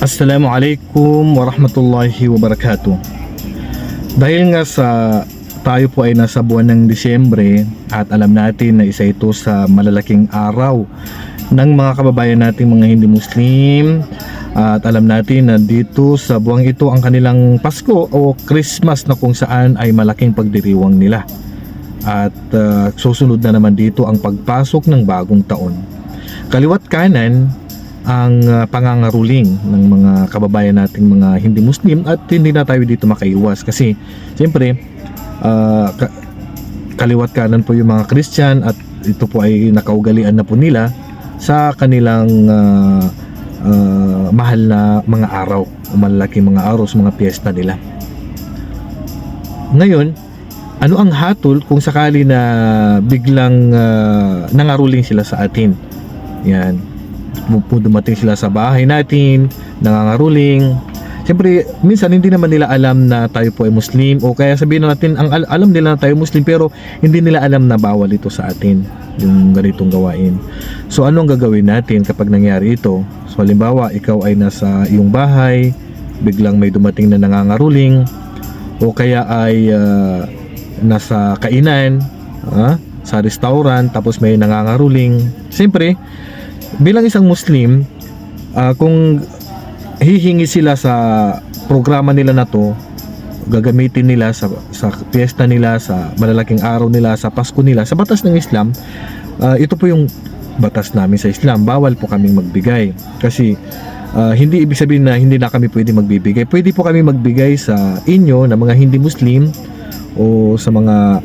Assalamualaikum warahmatullahi wabarakatuh. Dahil nga sa tayo po ay nasa buwan ng Disyembre at alam natin na isa ito sa malalaking araw ng mga kababayan nating mga hindi Muslim at alam natin na dito sa buwang ito ang kanilang Pasko o Christmas na kung saan ay malaking pagdiriwang nila at uh, susunod na naman dito ang pagpasok ng bagong taon kaliwat kanan ang uh, pangangaruling ng mga kababayan nating mga hindi Muslim at hindi na tayo dito makaiwas kasi siyempre uh, ka- kaliwat kanan po yung mga Christian at ito po ay nakaugalian na po nila sa kanilang uh, uh, mahal na mga araw o malalaking mga araw sa mga piyesta nila. Ngayon, ano ang hatol kung sakali na biglang uh, nangaruling sila sa atin? Yan. Pu- Dumating sila sa bahay natin, nangangaruling. Siyempre, minsan hindi naman nila alam na tayo po ay Muslim o kaya sabihin natin, ang al- alam nila na tayo Muslim pero hindi nila alam na bawal ito sa atin yung ganitong gawain. So ano ang gagawin natin kapag nangyari ito? So halimbawa, ikaw ay nasa iyong bahay, biglang may dumating na nangangaruling o kaya ay ah, nasa kainan, ah, sa restaurant tapos may nangangaruling. Siyempre, bilang isang Muslim, ah, kung hihingi sila sa programa nila na to, gagamitin nila sa sa piyesta nila, sa malalaking araw nila, sa Pasko nila, sa batas ng Islam, ah, ito po yung batas namin sa Islam. Bawal po kaming magbigay kasi ah, hindi ibig sabihin na hindi na kami pwede magbibigay. Pwede po kami magbigay sa inyo na mga hindi Muslim o sa mga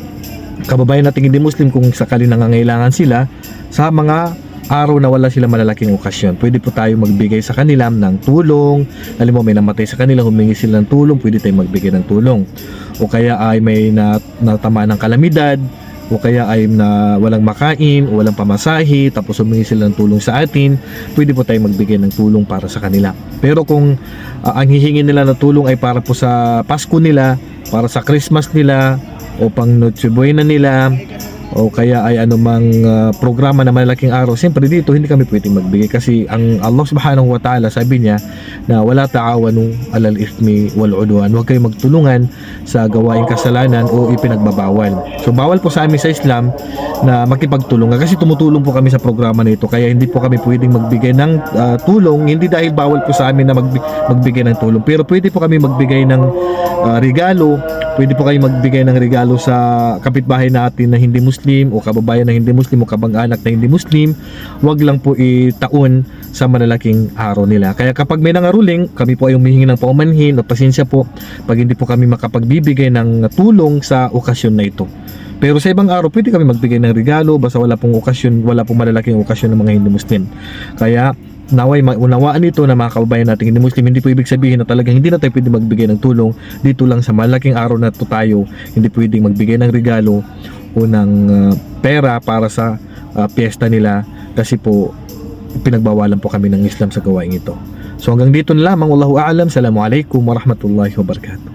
kababayan nating hindi Muslim kung sakali nangangailangan sila sa mga araw na wala sila malalaking okasyon. Pwede po tayo magbigay sa kanila ng tulong. Alam mo, may namatay sa kanila, humingi sila ng tulong, pwede tayo magbigay ng tulong. O kaya ay may nat- natamaan ng kalamidad, o kaya ay na walang makain, o walang pamasahe, tapos humingi sila ng tulong sa atin, pwede po tayo magbigay ng tulong para sa kanila. Pero kung ah, ang hihingi nila na tulong ay para po sa Pasko nila, para sa Christmas nila, o pang Noche Buena nila, o kaya ay anumang ah, programa na malaking araw, siyempre dito hindi kami pwedeng magbigay kasi ang Allah subhanahu wa ta'ala sabi niya na wala ta'awanu alal ithmi wal udwan. Huwag kayong magtulungan sa gawaing kasalanan o ipinagbabawal. So bawal po sa amin sa Islam na makipagtulungan kasi tumutulong po kami sa programa na ito kaya hindi po kami pwedeng magbigay ng ah, tulong hindi dahil bawal po sa amin na magbi- magbigay ng tulong pero pwede po kami magbigay ng ah, regalo pwede po kayo magbigay ng regalo sa kapitbahay natin na hindi Muslim o kababayan na hindi Muslim o kabang-anak na hindi Muslim. Wag lang po itaon sa malalaking araw nila. Kaya kapag may nangaruling kami po ay humihingi ng paumanhin o pasensya po pag hindi po kami makapagbibigay ng tulong sa okasyon na ito. Pero sa ibang araw, pwede kami magbigay ng regalo basta wala pong okasyon, wala pong malalaking okasyon ng mga hindi Muslim. Kaya naway maunawaan nito na mga kababayan nating hindi Muslim, hindi po ibig sabihin na talagang hindi na tayo pwede magbigay ng tulong dito lang sa malaking araw na to tayo, hindi pwedeng magbigay ng regalo o ng ah, pera para sa ah, piyesta nila kasi po pinagbawalan po kami ng Islam sa gawain ito. So hanggang dito na lamang, Wallahu a'lam. Assalamualaikum warahmatullahi wabarakatuh.